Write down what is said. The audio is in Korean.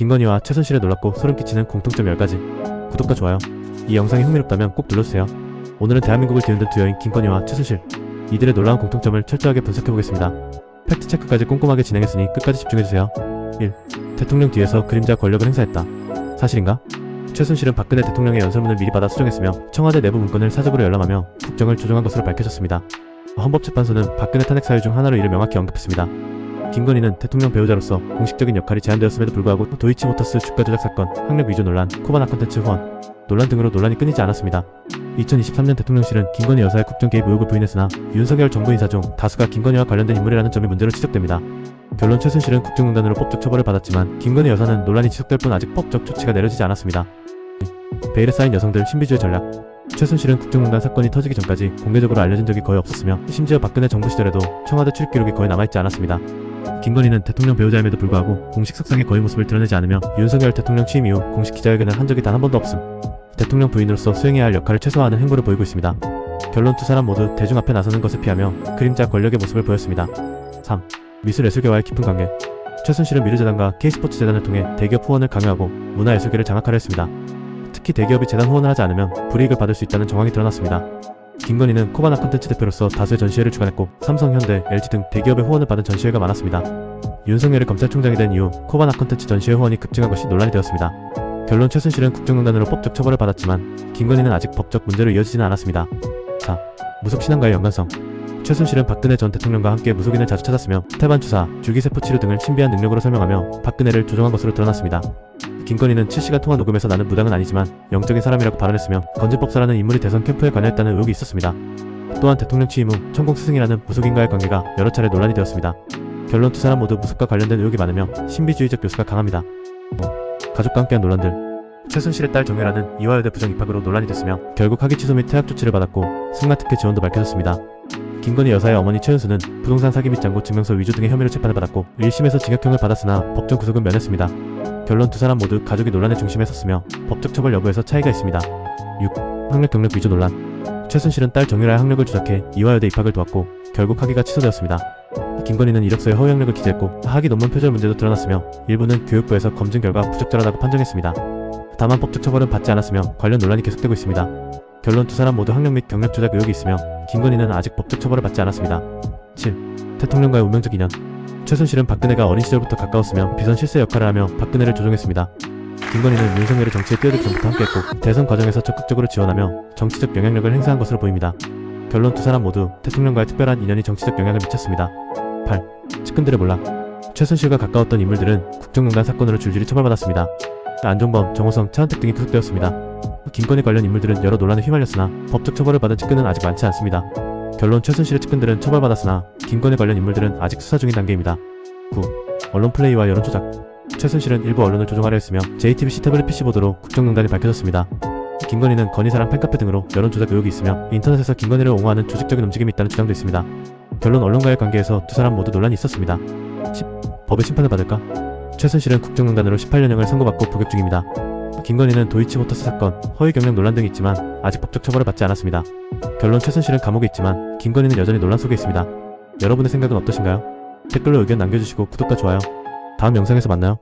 김건희와 최순실에 놀랍고 소름 끼치는 공통점 10가지. 구독과 좋아요. 이 영상이 흥미롭다면 꼭 눌러주세요. 오늘은 대한민국을 뒤흔든 두 여인 김건희와 최순실. 이들의 놀라운 공통점을 철저하게 분석해보겠습니다. 팩트체크까지 꼼꼼하게 진행했으니 끝까지 집중해주세요. 1. 대통령 뒤에서 그림자 권력을 행사했다. 사실인가? 최순실은 박근혜 대통령의 연설문을 미리 받아 수정했으며 청와대 내부 문건을 사적으로 열람하며 국정을 조정한 것으로 밝혀졌습니다. 헌법재판소는 박근혜 탄핵 사유 중 하나로 이를 명확히 언급했습니다. 김건희는 대통령 배우자로서 공식적인 역할이 제한되었음에도 불구하고 도이치모터스 주가 조작 사건, 학력 위조 논란, 코바나 콘텐츠 후원, 논란 등으로 논란이 끊이지 않았습니다. 2023년 대통령실은 김건희 여사의 국정 개입 의혹을 부인했으나 윤석열 정부 인사 중 다수가 김건희와 관련된 인물이라는 점이 문제로 지적됩니다. 결론 최순실은 국정농단으로 법적 처벌을 받았지만 김건희 여사는 논란이 지속될 뿐 아직 법적 조치가 내려지지 않았습니다. 베일에 쌓인 여성들 신비주의 전략 최순실은 국정농단 사건이 터지기 전까지 공개적으로 알려진 적이 거의 없었으며 심지어 박근혜 정부 시절에도 청와대 출입 기록이 거의 남아있지 않았습니다. 김건희는 대통령 배우자임에도 불구하고 공식 석상의 거의 모습을 드러내지 않으며 윤석열 대통령 취임 이후 공식 기자회견을 한 적이 단 한 번도 없음. 대통령 부인으로서 수행해야 할 역할을 최소화하는 행보를 보이고 있습니다. 결론 두 사람 모두 대중 앞에 나서는 것을 피하며 그림자 권력의 모습을 보였습니다. 3. 미술예술계와의 깊은 관계 최순실은 미르재단과 K스포츠재단을 통해 대기업 후원을 강요하고 문화예술계를 장악하려 했습니다. 특히 대기업이 재단 후원을 하지 않으면 불이익을 받을 수 있다는 정황이 드러났습니다. 김건희는 코바나 콘텐츠 대표로서 다수의 전시회를 주관했고 삼성, 현대, LG 등 대기업의 후원을 받은 전시회가 많았습니다. 윤석열이 검찰총장이 된 이후 코바나 콘텐츠 전시회 후원이 급증한 것이 논란이 되었습니다. 결론 최순실은 국정농단으로 법적 처벌을 받았지만 김건희는 아직 법적 문제로 이어지지는 않았습니다. 4. 무속 신앙과의 연관성 최순실은 박근혜 전 대통령과 함께 무속인을 자주 찾았으며 태반 주사, 줄기세포 치료 등을 신비한 능력으로 설명하며 박근혜를 조종한 것으로 드러났습니다. 김건희는 7시간 통화 녹음에서 나는 무당은 아니지만 영적인 사람이라고 발언했으며 건진법사라는 인물이 대선 캠프에 관여했다는 의혹이 있었습니다. 또한 대통령 취임 후 천공 스승이라는 무속인과의 관계가 여러 차례 논란이 되었습니다. 결론 두 사람 모두 무속과 관련된 의혹이 많으며 신비주의적 요소가 강합니다. 가족과 함께한 논란들 최순실의 딸 정혜라는 이화여대 부정 입학으로 논란이 됐으며 결국 학위 취소 및 퇴학 조치를 받았고 승마특혜 지원도 밝혀졌습니다. 김건희 여사의 어머니 최은수는 부동산 사기 및 장고 증명서 위조 등의 혐의로 재판을 받았고 1심에서 징역형을 받았으나 법정 구속은 면했습니다. 결론 두 사람 모두 가족이 논란의 중심에 섰으며 법적 처벌 여부에서 차이가 있습니다. 6. 학력 경력 위조 논란 최순실은 딸 정유라의 학력을 조작해 이화여대 입학을 도왔고 결국 학위가 취소되었습니다. 김건희는 이력서에 허위 학력을 기재했고 학위 논문 표절 문제도 드러났으며 일부는 교육부에서 검증 결과 부적절하다고 판정했습니다. 다만 법적 처벌은 받지 않았으며 관련 논란이 계속되고 있습니다. 결론 두 사람 모두 학력 및 경력 조작 의혹이 있으며 김건희는 아직 법적 처벌을 받지 않았습니다. 7. 대통령과의 운명적 인연 최순실은 박근혜가 어린 시절부터 가까웠으며 비선 실세 역할을 하며 박근혜를 조종했습니다. 김건희는 윤석열이 정치에 뛰어들기 전부터 함께했고 대선 과정에서 적극적으로 지원하며 정치적 영향력을 행사한 것으로 보입니다. 결론 두 사람 모두 대통령과의 특별한 인연이 정치적 영향을 미쳤습니다. 8. 측근들의 몰락 최순실과 가까웠던 인물들은 국정농단 사건으로 줄줄이 처벌받았습니다. 안종범, 정호성, 차은택 등이 구속되었습니다. 김건희 관련 인물들은 여러 논란에 휘말렸으나 법적 처벌을 받은 측근은 아직 많지 않습니다. 결론 최순실의 측근들은 처벌받았으나 김건희 관련 인물들은 아직 수사 중인 단계입니다. 9. 언론 플레이와 여론 조작 최순실은 일부 언론을 조종하려 했으며 JTBC 태블릿 PC보도로 국정농단이 밝혀졌습니다. 김건희는 건희사랑 팬카페 등으로 여론 조작 의혹이 있으며 인터넷에서 김건희를 옹호하는 조직적인 움직임이 있다는 주장도 있습니다. 결론 언론과의 관계에서 두 사람 모두 논란이 있었습니다. 10. 법의 심판을 받을까? 최순실은 국정농단으로 18년형을 선고받고 복역 중입니다. 김건희는 도이치모터스 사건, 허위 경력 논란 등이 있지만 아직 법적 처벌을 받지 않았습니다. 결론 최순실은 감옥에 있지만 김건희는 여전히 논란 속에 있습니다. 여러분의 생각은 어떠신가요? 댓글로 의견 남겨주시고 구독과 좋아요. 다음 영상에서 만나요.